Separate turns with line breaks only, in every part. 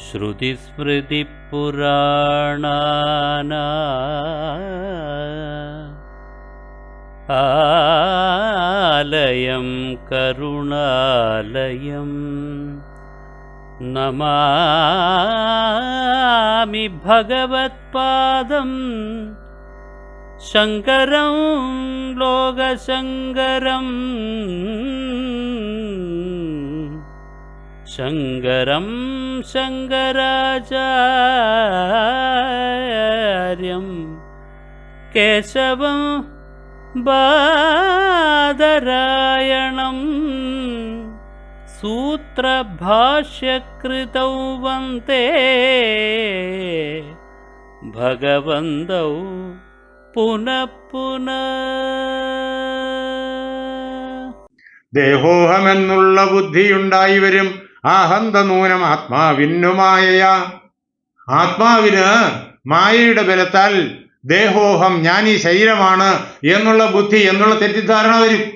श्रुतिस्मृतिपुराणाना। आलयं करुणालयम् नमामि भगवत्पादम् शङ्करं लोकशङ्करम् शङ्करं शङ्कराचार्यं केशवं बादरायणं सूत्रभाष्यकृतौ वन्ते भगवन्तौ पुनः पुनः
ദേഹോഹമെന്നുള്ള ബുദ്ധിയുണ്ടായി വരും ആഹന്ത നൂനം ആത്മാവിന്നുമായ ആത്മാവിന് മായയുടെ ബലത്താൽ ദേഹോഹം ഞാൻ ഈ ശരീരമാണ് എന്നുള്ള ബുദ്ധി എന്നുള്ള തെറ്റിദ്ധാരണ വരും.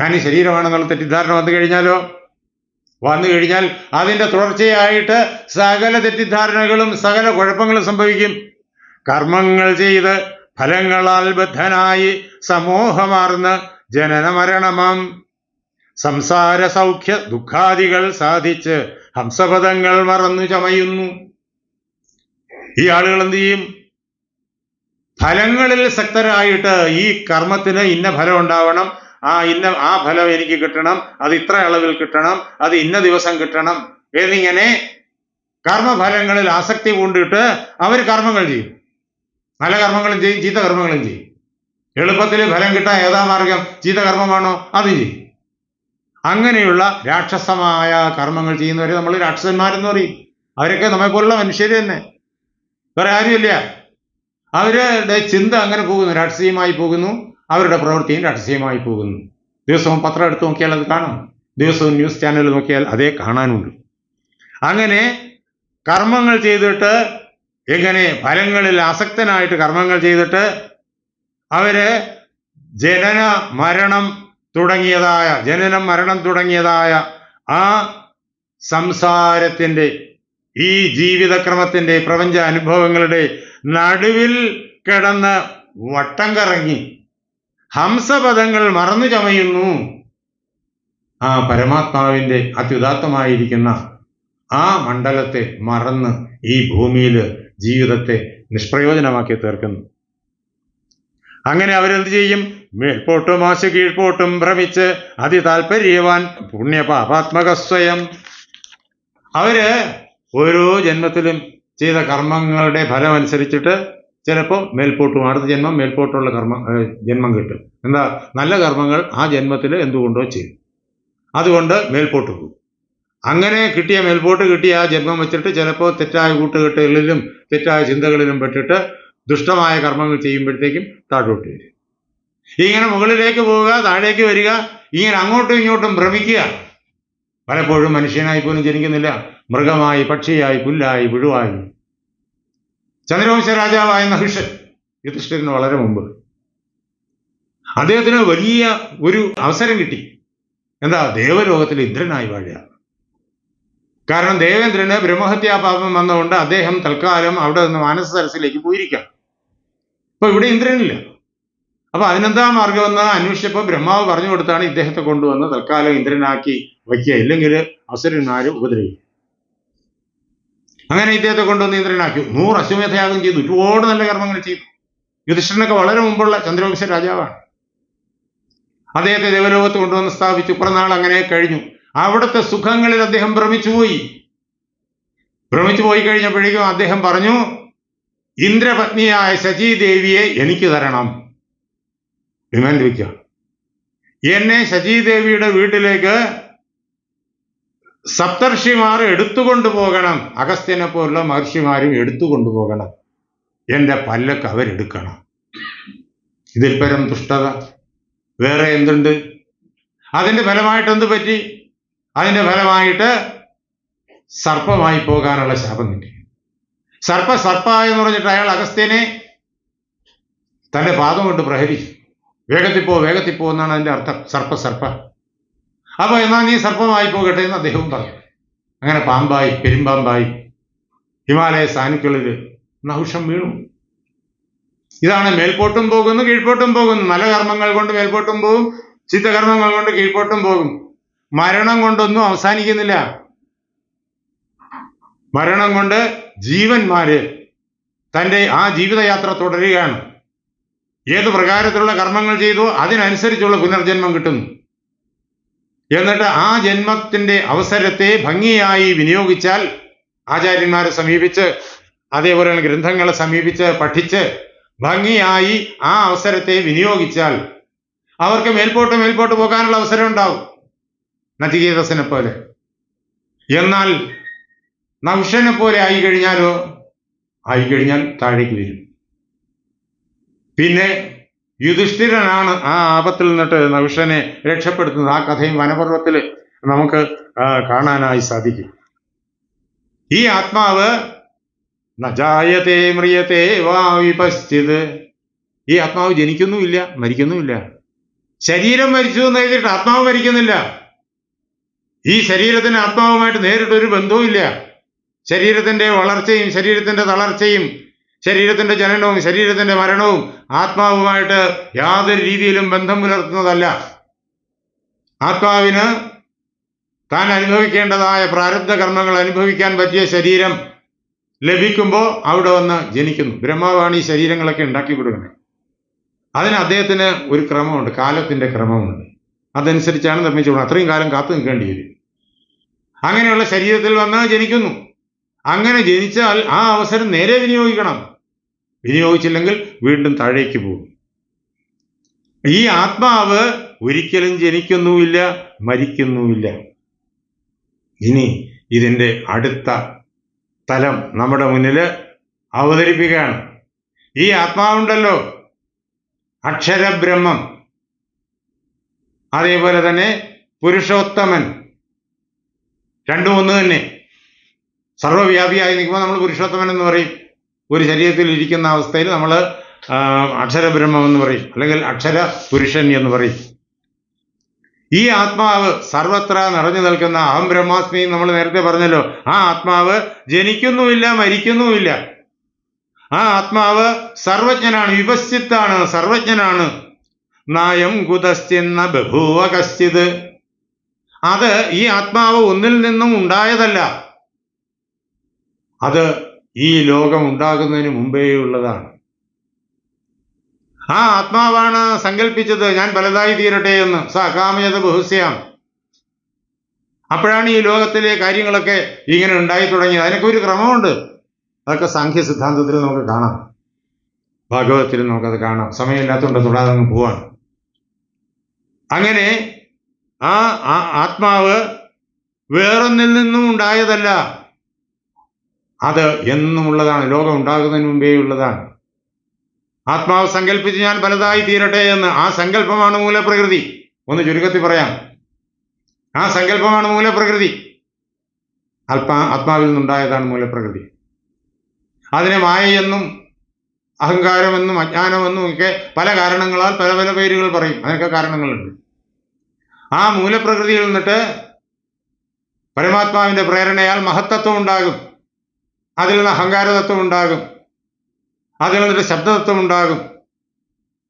ഞാൻ ഈ ശരീരമാണെന്നുള്ള തെറ്റിദ്ധാരണ വന്നു കഴിഞ്ഞാലോ? വന്നു കഴിഞ്ഞാൽ അതിന്റെ തുടർച്ചയായിട്ട് സകല തെറ്റിദ്ധാരണകളും സകല കുഴപ്പങ്ങളും സംഭവിക്കും. കർമ്മങ്ങൾ ചെയ്ത് ഫലങ്ങളാൽ ബദ്ധനായി സമൂഹമാർന്ന് ജനനമരണമാം. സംസാര സൗഖ്യ ദുഃഖാദികൾ സാധിച്ച് ഹംസപദങ്ങൾ മറന്നു ചമയുന്നു. ഈ ആളുകൾ എന്ത് ചെയ്യും? ഫലങ്ങളിൽ ശക്തരായിട്ട് ഈ കർമ്മത്തിന് ഇന്ന ഫലം ഉണ്ടാവണം. ആ ഇന്ന ആ ഫലം എനിക്ക് കിട്ടണം. അത് ഇത്ര അളവിൽ കിട്ടണം. അത് ഇന്ന ദിവസം കിട്ടണം. എന്നിങ്ങനെ കർമ്മഫലങ്ങളിൽ ആസക്തി കൊണ്ടിട്ട് അവർ കർമ്മങ്ങൾ ചെയ്യും. നല്ല കർമ്മങ്ങളും ചെയ്യും ചീത്ത കർമ്മങ്ങളും ചെയ്യും. എളുപ്പത്തിൽ ഫലം കിട്ടാൻ ഏതാ മാർഗം? ചീത്ത കർമ്മമാണോ? അത് ചെയ്യും. അങ്ങനെയുള്ള രാക്ഷസമായ കർമ്മങ്ങൾ ചെയ്യുന്നവരെ നമ്മൾ രാക്ഷസന്മാരെന്ന് പറയും. അവരൊക്കെ നമ്മെപ്പോലുള്ള മനുഷ്യർ തന്നെ. വേറെ ആരുമില്ല. അവരുടെ ചിന്ത അങ്ങനെ പോകുന്നു. രാക്ഷസീയമായി പോകുന്നു. അവരുടെ പ്രവൃത്തിയും രാക്ഷസീയമായി പോകുന്നു. ദിവസവും പത്രം എടുത്ത് നോക്കിയാൽ അത് കാണാം. ദിവസവും ന്യൂസ് ചാനൽ നോക്കിയാൽ അതേ കാണാനുണ്ട്. അങ്ങനെ കർമ്മങ്ങൾ ചെയ്തിട്ട് എങ്ങനെ ഫലങ്ങളിൽ ആസക്തനായിട്ട് കർമ്മങ്ങൾ ചെയ്തിട്ട് അവർ ജനന മരണം തുടങ്ങിയതായ ജനനം മരണം തുടങ്ങിയതായ ആ സംസാരത്തിന്റെ ഈ ജീവിതക്രമത്തിന്റെ പ്രപഞ്ച അനുഭവങ്ങളുടെ നടുവിൽ കിടന്ന് വട്ടം കറങ്ങി ഹംസപദങ്ങൾ മറന്നു ചമയുന്നു. ആ പരമാത്മാവിന്റെ അത്യുദാത്തമായിരിക്കുന്ന ആ മണ്ഡലത്തെ മറന്ന് ഈ ഭൂമിയിൽ ജീവിതത്തെ നിഷ്പ്രയോജനമാക്കി തീർക്കുന്നു. അങ്ങനെ അവരെന്ത് ചെയ്യും? മേൽപോട്ടും ആശ കീഴ്പോട്ടും ഭ്രമിച്ച് അതിതാൽപര്യവാൻ പുണ്യപാപാത്മക സ്വയം അവർ ഓരോ ജന്മത്തിലും ചെയ്ത കർമ്മങ്ങളുടെ ഫലം അനുസരിച്ചിട്ട് ചിലപ്പോൾ മേൽപോട്ടും അടുത്ത ജന്മം മേൽപോട്ടുള്ള കർമ്മ ജന്മം കിട്ടും. എന്താ? നല്ല കർമ്മങ്ങൾ ആ ജന്മത്തിൽ എന്തുകൊണ്ടോ ചെയ്യും. അതുകൊണ്ട് മേൽപോട്ട് പോകും. അങ്ങനെ കിട്ടിയ മേൽപോട്ട് കിട്ടിയ ആ ജന്മം വെച്ചിട്ട് ചിലപ്പോൾ തെറ്റായ കൂട്ടുകെട്ടുകളിലും തെറ്റായ ചിന്തകളിലും പെട്ടിട്ട് ദുഷ്ടമായ കർമ്മങ്ങൾ ചെയ്യുമ്പോഴത്തേക്കും താഴോട്ട് വരും. ഇങ്ങനെ മുകളിലേക്ക് പോവുക താഴേക്ക് വരിക ഇങ്ങനെ അങ്ങോട്ടും ഇങ്ങോട്ടും ഭ്രമിക്കുക. പലപ്പോഴും മനുഷ്യനായി പോലും ജനിക്കുന്നില്ല. മൃഗമായി പക്ഷിയായി പുല്ലായി പുഴുവായി. ചന്ദ്രവംശ രാജാവായ നഹിഷൻ യുധിഷ്ഠിരന് വളരെ മുമ്പ് അദ്ദേഹത്തിന് വലിയ ഒരു അവസരം കിട്ടി. എന്താ? ദേവലോകത്തിൽ ഇന്ദ്രനായി വാഴുക. കാരണം ദേവേന്ദ്രന് ബ്രഹ്മഹത്യാ പാപം വന്നതുകൊണ്ട് അദ്ദേഹം തൽക്കാലം അവിടെ നിന്ന് മാനസ സരസിലേക്ക് പോയിരിക്കാം അപ്പൊ ഇവിടെ ഇന്ദ്രനില്ല. അപ്പൊ അതിനെന്താ മാർഗമെന്ന് അന്വേഷിച്ചപ്പോൾ ബ്രഹ്മാവ് പറഞ്ഞു കൊടുത്താണ് ഇദ്ദേഹത്തെ കൊണ്ടുവന്ന് തൽക്കാലം ഇന്ദ്രനാക്കി വയ്ക്കുക. ഇല്ലെങ്കിൽ അസുരന്മാര് ഉപദ്രവിക്കും. അങ്ങനെ ഇദ്ദേഹത്തെ കൊണ്ടുവന്ന് ഇന്ദ്രനാക്കി. നൂറ് അശ്വമേധയാഗം ചെയ്തു. ഒരുപാട് നല്ല കർമ്മങ്ങൾ ചെയ്തു. യുധിഷ്ഠനൊക്കെ വളരെ മുമ്പുള്ള ചന്ദ്രവംശ രാജാവാണ്. അദ്ദേഹത്തെ ദേവലോകത്ത് കൊണ്ടുവന്ന് സ്ഥാപിച്ചു. കുറെ നാൾ അങ്ങനെ കഴിഞ്ഞു. അവിടുത്തെ സുഖങ്ങളിൽ അദ്ദേഹം ഭ്രമിച്ചുപോയി ഭ്രമിച്ചു പോയി കഴിഞ്ഞപ്പോഴേക്കും അദ്ദേഹം പറഞ്ഞു ഇന്ദ്രപത്നിയായ ശചീദേവിയെ എനിക്ക് തരണം. ഡിമാൻഡ് വയ്ക്കുക എന്നെ ശചീദേവിയുടെ വീട്ടിലേക്ക് സപ്തർഷിമാർ എടുത്തുകൊണ്ടു പോകണം. അഗസ്ത്യനെ പോലുള്ള മഹർഷിമാരും എടുത്തുകൊണ്ടു പോകണം. എന്റെ പല്ലക്ക് അവരെടുക്കണം. ഇതിൽ പരം ദുഷ്ടത വേറെ എന്തുണ്ട്? അതിന്റെ ഫലമായിട്ട് എന്ത് പറ്റി? അതിന്റെ ഫലമായിട്ട് സർപ്പമായി പോകാനുള്ള ശാപം കിട്ടി. സർപ്പ സർപ്പ എന്ന് പറഞ്ഞിട്ട് അയാൾ അഗസ്ത്യനെ തന്റെ പാദം കൊണ്ട് പ്രഹരിച്ചു. വേഗത്തിൽ പോ വേഗത്തിൽ പോ എന്നാണ് അതിന്റെ അർത്ഥം. സർപ്പ സർപ്പ. അപ്പോൾ എന്നാൽ നീ സർപ്പമായി പോകട്ടെ എന്ന് അദ്ദേഹവും പറഞ്ഞു. അങ്ങനെ പാമ്പായി പെരുമ്പാമ്പായി ഹിമാലയ സാനുക്കളിൽ നഹുഷം വീണു. ഇതാണ് മേൽപോട്ടും പോകുന്നു കീഴ്പോട്ടും പോകുന്നു. നല്ല കർമ്മങ്ങൾ കൊണ്ട് മേൽപോട്ടും പോകും ചിത്തകർമ്മങ്ങൾ കൊണ്ട് കീഴ്പോട്ടും പോകും. മരണം കൊണ്ടൊന്നും അവസാനിക്കുന്നില്ല. മരണം കൊണ്ട് ജീവന്മാര് തന്റെ ആ ജീവിതയാത്ര തുടരുകയാണ്. ഏത് പ്രകാരത്തിലുള്ള കർമ്മങ്ങൾ ചെയ്തു അതിനനുസരിച്ചുള്ള പുനർജന്മം കിട്ടുന്നു. എന്നിട്ട് ആ ജന്മത്തിന്റെ അവസരത്തെ ഭംഗിയായി വിനിയോഗിച്ചാൽ ആചാര്യന്മാരെ സമീപിച്ച് അതേപോലെ ഗ്രന്ഥങ്ങളെ സമീപിച്ച് പഠിച്ച് ഭംഗിയായി ആ അവസരത്തെ വിനിയോഗിച്ചാൽ അവർക്ക് മേൽപോട്ട് മേൽപോട്ട് പോകാനുള്ള അവസരം ഉണ്ടാവും നചികേതസിനെ പോലെ. എന്നാൽ നൗഷനെ പോലെ ആയി കഴിഞ്ഞാലോ ആയി കഴിഞ്ഞാൽ താഴേക്ക് വരും. പിന്നെ യുധിഷ്ഠിരനാണ് ആ ആപത്തിൽ നിന്നിട്ട് നവിഷനെ രക്ഷപ്പെടുത്തുന്നത്. ആ കഥയും വനപർവത്തിൽ നമുക്ക് കാണാനായി സാധിക്കും. ഈ ആത്മാവ് നജായത്തെ മ്രിയത്തെ വാ വിപശ്ചിത്. ഈ ആത്മാവ് ജനിക്കുന്നുമില്ല മരിക്കുന്നുമില്ല. ശരീരം മരിച്ചു എന്ന് എഴുതിയിട്ട് ആത്മാവ് മരിക്കുന്നില്ല. ഈ ശരീരത്തിന് ആത്മാവുമായിട്ട് നേരിട്ടൊരു ബന്ധവുമില്ല. ശരീരത്തിന്റെ വളർച്ചയും ശരീരത്തിന്റെ തളർച്ചയും ശരീരത്തിന്റെ ജനനവും ശരീരത്തിന്റെ മരണവും ആത്മാവുമായിട്ട് യാതൊരു രീതിയിലും ബന്ധം പുലർത്തുന്നതല്ല. ആത്മാവിന് താൻ അനുഭവിക്കേണ്ടതായ പ്രാരബ്ധ കർമ്മങ്ങൾ അനുഭവിക്കാൻ പറ്റിയ ശരീരം ലഭിക്കുമ്പോൾ അവിടെ വന്ന് ജനിക്കുന്നു. ബ്രഹ്മാവാണ് ഈ ശരീരങ്ങളൊക്കെ ഉണ്ടാക്കി കൊടുക്കുന്നത്. അതിന് അദ്ദേഹത്തിന് ഒരു ക്രമമുണ്ട് കാലത്തിന്റെ ക്രമമുണ്ട്. അതനുസരിച്ചാണ് നിർമ്മിച്ചു അത്രയും കാലം കാത്തു നിൽക്കേണ്ടി വരും. അങ്ങനെയുള്ള ശരീരത്തിൽ വന്ന് ജനിക്കുന്നു. അങ്ങനെ ജനിച്ചാൽ ആ അവസരം നേരെ വിനിയോഗിക്കണം. വിനിയോഗിച്ചില്ലെങ്കിൽ വീണ്ടും താഴേക്ക് പോകും. ഈ ആത്മാവ് ഒരിക്കലും ജനിക്കുന്നുമില്ല മരിക്കുന്നുമില്ല. ഇനി ഇതിന്റെ അടുത്ത തലം നമ്മുടെ മുന്നിൽ അവതരിപ്പിക്കുകയാണ്. ഈ ആത്മാവുണ്ടല്ലോ അക്ഷരബ്രഹ്മം. അതേപോലെ തന്നെ പുരുഷോത്തമൻ. രണ്ടും ഒന്ന് തന്നെ. സർവവ്യാപിയായി നിൽക്കുമ്പോൾ നമ്മൾ പുരുഷോത്തമൻ എന്ന് പറയും. ഒരു ശരീരത്തിൽ ഇരിക്കുന്ന അവസ്ഥയിൽ നമ്മൾ അക്ഷരബ്രഹ്മം എന്ന് പറയും. അല്ലെങ്കിൽ അക്ഷര പുരുഷൻ എന്ന് പറയും. ഈ ആത്മാവ് സർവത്ര നിറഞ്ഞു നിൽക്കുന്ന അഹം ബ്രഹ്മാസ്മി നമ്മൾ നേരത്തെ പറഞ്ഞല്ലോ. ആ ആത്മാവ് ജനിക്കുന്നുമില്ല മരിക്കുന്നുമില്ല. ആ ആത്മാവ് സർവജ്ഞനാണ് വിപശ്ചിത്താണ് സർവജ്ഞനാണ്. നായം കുതസ്ഥിന്ന ബഭൂവ കശ്ചിത്. അത് ഈ ആത്മാവ് ഒന്നിൽ നിന്നും ഉണ്ടായതല്ല. അത് ഈ ലോകം ഉണ്ടാകുന്നതിന് മുമ്പേ ഉള്ളതാണ്. ആ ആത്മാവാണ് സങ്കല്പിച്ചത് ഞാൻ പലതായി തീരട്ടെ എന്ന്. സ കാമയത ബഹുസ്യാം. അപ്പോഴാണ് ഈ ലോകത്തിലെ കാര്യങ്ങളൊക്കെ ഇങ്ങനെ ഉണ്ടായി തുടങ്ങിയത്. അതിനൊക്കെ ഒരു ക്രമമുണ്ട്. അതൊക്കെ സാഖ്യ സിദ്ധാന്തത്തിൽ നമുക്ക് കാണാം. ഭാഗവതത്തിൽ നമുക്കത് കാണാം. സമയമില്ലാത്തതുകൊണ്ട് തൊടാതെ അങ്ങ് പോവാണ്. അങ്ങനെ ആ- ആത്മാവ് വേറൊന്നിൽ നിന്നും ഉണ്ടായതല്ല. അത് എന്നും ഉള്ളതാണ് ലോകം ഉണ്ടാകുന്നതിന് മുമ്പേ ഉള്ളതാണ്. ആത്മാവ് സങ്കല്പിച്ച് ഞാൻ പലതായി തീരട്ടെ എന്ന്. ആ സങ്കല്പമാണ് മൂലപ്രകൃതി. ഒന്ന് ചുരുക്കത്തിൽ പറയാം. ആ സങ്കല്പമാണ് മൂലപ്രകൃതി. അല്പ ആത്മാവിൽ നിന്നുണ്ടായതാണ് മൂലപ്രകൃതി. അതിനെ മായയെന്നും അഹങ്കാരമെന്നും അജ്ഞാനമെന്നും ഒക്കെ പല കാരണങ്ങളാൽ പല പല പേരുകൾ പറയും. അതിനൊക്കെ കാരണങ്ങളുണ്ട്. ആ മൂലപ്രകൃതിയിൽ നിന്നിട്ട് പരമാത്മാവിന്റെ പ്രേരണയാൽ മഹത്തത്വം ഉണ്ടാകും. നിന്ന് അഹങ്കാരതത്വം ഉണ്ടാകും അതിൽ നിന്നൊരു ശബ്ദതത്വം ഉണ്ടാകും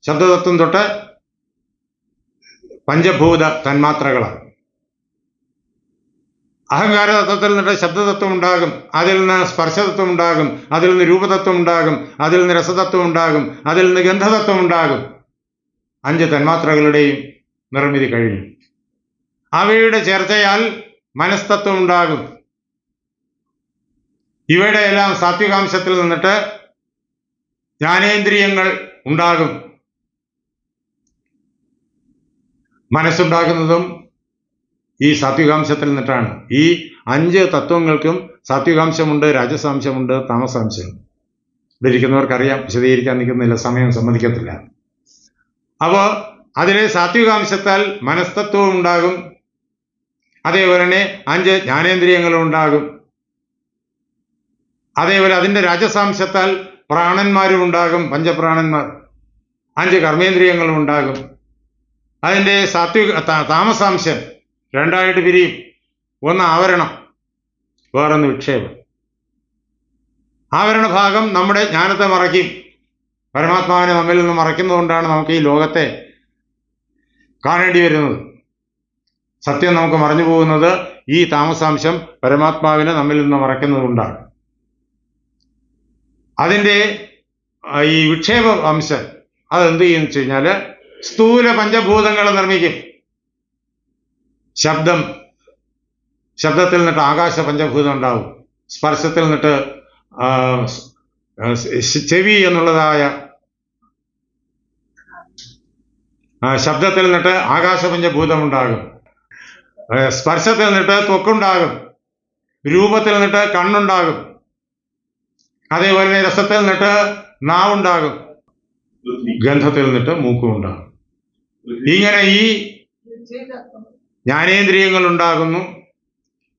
ശബ്ദതത്വം തൊട്ട് പഞ്ചഭൂത തന്മാത്രകളാണ്. അഹങ്കാരതത്വത്തിൽ നിന്നിട്ട് ശബ്ദതത്വം ഉണ്ടാകും അതിൽ നിന്ന് സ്പർശതത്വം ഉണ്ടാകും അതിൽ നിന്ന് രൂപതത്വം ഉണ്ടാകും അതിൽ നിന്ന് രസതത്വം ഉണ്ടാകും അതിൽ നിന്ന് ഗന്ധതത്വം ഉണ്ടാകും അഞ്ച് തന്മാത്രകളുടെയും നിർമ്മിതി കഴിഞ്ഞു അവയുടെ ചേർച്ചയാൽ മനസ്തത്വം ഉണ്ടാകും ഇവയുടെ എല്ലാം സാത്വികാംശത്തിൽ നിന്നിട്ട് ജ്ഞാനേന്ദ്രിയങ്ങൾ ഉണ്ടാകും. മനസ്സുണ്ടാകുന്നതും ഈ സാത്വികാംശത്തിൽ നിന്നിട്ടാണ്. ഈ അഞ്ച് തത്വങ്ങൾക്കും സാത്വികാംശമുണ്ട് രാജസാംശമുണ്ട് താമസാംശമുണ്ട്. ഇവിടെ ഇരിക്കുന്നവർക്കറിയാം വിശദീകരിക്കാൻ നിൽക്കുന്നില്ല സമയം സമ്മതിക്കത്തില്ല. അപ്പോൾ അതിലെ സാത്വികാംശത്താൽ മനസ്തത്വം ഉണ്ടാകും. അതേപോലെ തന്നെ അഞ്ച് ജ്ഞാനേന്ദ്രിയങ്ങളും ഉണ്ടാകും. അതേപോലെ അതിന്റെ രാജസാംശത്താൽ പ്രാണന്മാരും ഉണ്ടാകും പഞ്ചപ്രാണന്മാർ. അഞ്ച് കർമ്മേന്ദ്രിയങ്ങളും ഉണ്ടാകും. അതിന്റെ സാത്വിക താമസാംശം രണ്ടായിട്ട് പിരിയും. ഒന്ന് ആവരണം വേറൊന്ന് വിക്ഷേപം. ആവരണ ഭാഗം നമ്മുടെ ജ്ഞാനത്തെ മറയ്ക്കും. പരമാത്മാവിനെ നമ്മിൽ നിന്ന് മറയ്ക്കുന്നതുകൊണ്ടാണ് നമുക്ക് ഈ ലോകത്തെ കാണേണ്ടി വരുന്നത് സത്യം നമുക്ക് മറഞ്ഞു പോകുന്നത് ഈ താമസാംശം പരമാത്മാവിനെ നമ്മിൽ നിന്ന് മറയ്ക്കുന്നതുകൊണ്ടാണ്. അതിന്റെ ഈ വിക്ഷേപ അംശം അതെന്ത് ചെയ്യുന്നു വെച്ച് കഴിഞ്ഞാൽ സ്ഥൂല പഞ്ചഭൂതങ്ങളെ നിർമ്മിക്കും. ശബ്ദം. ശബ്ദത്തിൽ നിന്നിട്ട് ആകാശ പഞ്ചഭൂതം ഉണ്ടാവും. സ്പർശത്തിൽ നിന്നിട്ട് ചെവി എന്നുള്ളതായ ശബ്ദത്തിൽ നിന്നിട്ട് ആകാശ പഞ്ചഭൂതം ഉണ്ടാകും. സ്പർശത്തിൽ നിന്നിട്ട് ത്വക്കുണ്ടാകും. രൂപത്തിൽ നിന്നിട്ട് കണ്ണുണ്ടാകും. അതേപോലെ തന്നെ രസത്തിൽ നിന്നിട്ട് നാവുണ്ടാകും. ഗന്ധത്തിൽ നിന്നിട്ട് മൂക്കും ഉണ്ടാകും ഇങ്ങനെ ഈ ജ്ഞാനേന്ദ്രിയങ്ങൾ ഉണ്ടാകുന്നു.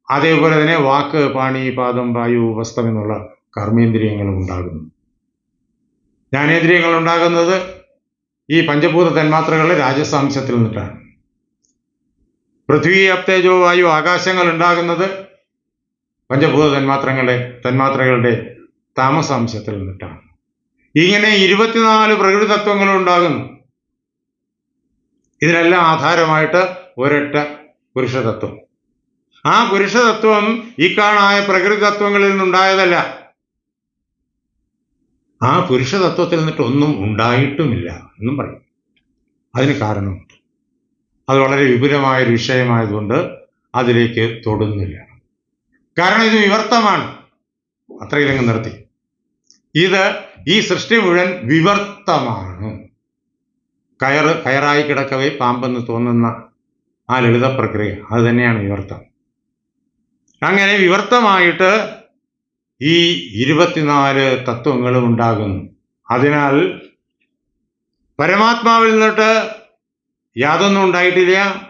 അതേപോലെ തന്നെ വാക്ക് പാണി പാദം വായു വസ്ത്രം എന്നുള്ള കർമ്മേന്ദ്രിയങ്ങളും ഉണ്ടാകുന്നു. ജ്ഞാനേന്ദ്രിയങ്ങൾ ഉണ്ടാകുന്നത് ഈ പഞ്ചഭൂത തന്മാത്രകളുടെ രാജസാംശത്തിൽ നിന്നിട്ടാണ്. പൃഥ്വി അപ്തേജോ വായു ആകാശങ്ങൾ ഉണ്ടാകുന്നത് പഞ്ചഭൂത തന്മാത്രങ്ങളുടെ തന്മാത്രകളുടെ താമസാംശത്തിൽ നിന്നിട്ടാണ്. ഇങ്ങനെ ഇരുപത്തിനാല് പ്രകൃതി തത്വങ്ങൾ ഉണ്ടാകുന്നു. ഇതിനെല്ലാം ആധാരമായിട്ട് ഒരൊറ്റ പുരുഷതത്വം. ആ പുരുഷതത്വം ഇക്കാണായ പ്രകൃതി തത്വങ്ങളിൽ നിന്നുണ്ടായതല്ല. ആ പുരുഷതത്വത്തിൽ നിന്നിട്ട് ഉണ്ടായിട്ടുമില്ല എന്നും പറയും. അതിന് കാരണമുണ്ട്. അത് വളരെ വിപുലമായ ഒരു വിഷയമായതുകൊണ്ട് അതിലേക്ക് തൊടുന്നില്ല. കാരണം ഇത് വിവർത്തമാണ്. അത്രയിലങ്ങ് നിർത്തി. ഇത് ഈ സൃഷ്ടി മുഴുവൻ വിവർത്തമാണ്. കയറ് കയറായി കിടക്കവേ പാമ്പെന്ന് തോന്നുന്ന ആ ലളിത പ്രക്രിയ. അത് തന്നെയാണ് വിവർത്തം. അങ്ങനെ വിവർത്തമായിട്ട് ഈ ഇരുപത്തിനാല് തത്വങ്ങളും ഉണ്ടാകുന്നു. അതിനാൽ പരമാത്മാവിൽ നിന്നിട്ട് യാതൊന്നും ഉണ്ടായിട്ടില്ല.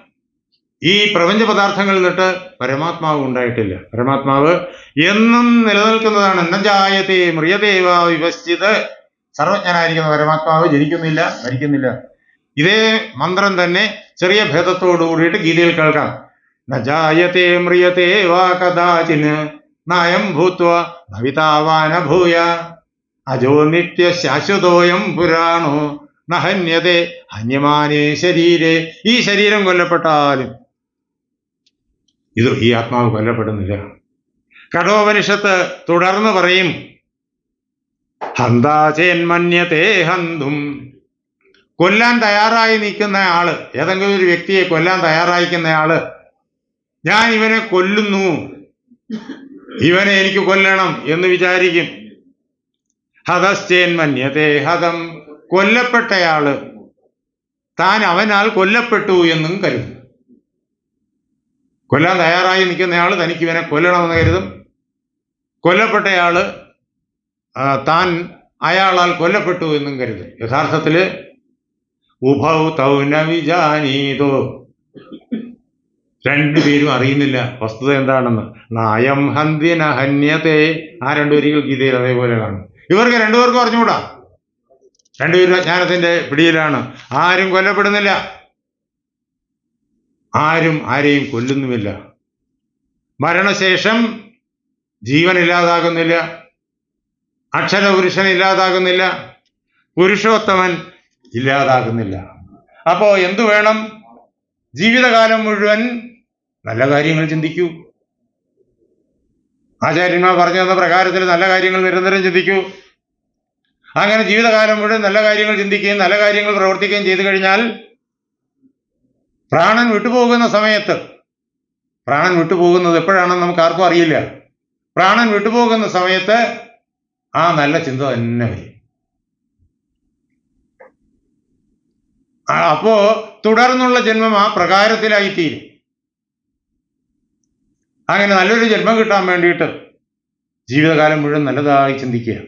ഈ പ്രപഞ്ച പദാർത്ഥങ്ങളിൽ നിന്നിട്ട് പരമാത്മാവ് ഉണ്ടായിട്ടില്ല. പരമാത്മാവ് എന്നും നിലനിൽക്കുന്നതാണ്. നജായത്തെ മൃഗദേവ വിഭജിത് സർവജ്ഞനായിരിക്കുന്ന പരമാത്മാവ് ജനിക്കുന്നില്ല മരിക്കുന്നില്ല. ഇതേ മന്ത്രം തന്നെ ചെറിയ ഭേദത്തോടു കൂടിയിട്ട് ഗീതയിൽ കേൾക്കാം. ന ജായത്തെ മ്രിയത്തെ വാ കഥാചിന് നയം ഭൂത്വ ഭവിതാവാന ഭൂയ. അജോ നിത്യ ശാശ്വതോയം പുരാണോ. നഹന്യതേ ഹന്യമാനേ ശരീരേ. ഈ ശരീരം കൊല്ലപ്പെട്ടാലും ഇത് ഈ ആത്മാവ് കൊല്ലപ്പെടുന്നില്ല. കടോപനിഷത്ത് തുടർന്ന് പറയും ഹന്താചേന്മന്യത്തെ ഹന്തും. കൊല്ലാൻ തയ്യാറായി നിൽക്കുന്ന ആൾ ഏതെങ്കിലും ഒരു വ്യക്തിയെ കൊല്ലാൻ തയ്യാറായിക്കുന്ന ആൾ ഞാൻ ഇവനെ കൊല്ലുന്നു. ഇവനെ എനിക്ക് കൊല്ലണം എന്ന് വിചാരിക്കും. ഹതശ്ചേന്മന്യത്തെ ഹതം കൊല്ലപ്പെട്ടയാൾ താൻ അവനാൽ കൊല്ലപ്പെട്ടു എന്നും കരുതും കൊല്ലാൻ തയ്യാറായി നിൽക്കുന്നയാൾ തനിക്ക് ഇവനെ കൊല്ലണമെന്ന് കരുതും. കൊല്ലപ്പെട്ടയാൾ താൻ അയാളാൽ കൊല്ലപ്പെട്ടു എന്നും കരുതും. യഥാർത്ഥത്തിൽ ഉഭൗ തൗന വിജാനീതോ. രണ്ടുപേരും അറിയുന്നില്ല. വസ്തുത എന്താണെന്ന്. നായം ഹന്തിന ഹന്യത്തെ ആ രണ്ടുപേരും ഗീതയിൽ അതേപോലെ കാണും ഇവർക്ക് രണ്ടുപേർക്കും അറിഞ്ഞുകൂടാ? രണ്ടുപേരും അജ്ഞാനത്തിന്റെ പിടിയിലാണ്. ആരും കൊല്ലപ്പെടുന്നില്ല. ആരും ആരെയും കൊല്ലുന്നുമില്ല. മരണശേഷം ജീവൻ ഇല്ലാതാകുന്നില്ല. അക്ഷര പുരുഷൻ ഇല്ലാതാകുന്നില്ല. പുരുഷോത്തമൻ ഇല്ലാതാകുന്നില്ല. അപ്പോ എന്തു വേണം? ജീവിതകാലം മുഴുവൻ നല്ല കാര്യങ്ങൾ ചിന്തിക്കൂ. ആചാര്യന്മാർ പറഞ്ഞു തന്ന പ്രകാരത്തിൽ നല്ല കാര്യങ്ങൾ നിരന്തരം ചിന്തിക്കൂ. അങ്ങനെ ജീവിതകാലം മുഴുവൻ നല്ല കാര്യങ്ങൾ ചിന്തിക്കുകയും നല്ല കാര്യങ്ങൾ പ്രവർത്തിക്കുകയും ചെയ്തു കഴിഞ്ഞാൽ പ്രാണൻ വിട്ടുപോകുന്ന സമയത്ത് പ്രാണൻ വിട്ടുപോകുന്നത് എപ്പോഴാണെന്ന് നമുക്ക് ആർക്കും അറിയില്ല. പ്രാണൻ വിട്ടുപോകുന്ന സമയത്ത് ആ നല്ല ചിന്ത തന്നെ വരും. അപ്പോ തുടർന്നുള്ള ജന്മം ആ പ്രകാരത്തിലായിത്തീരും. അങ്ങനെ നല്ലൊരു ജന്മം കിട്ടാൻ വേണ്ടിയിട്ട് ജീവിതകാലം മുഴുവൻ നല്ലതായി ചിന്തിക്കുക.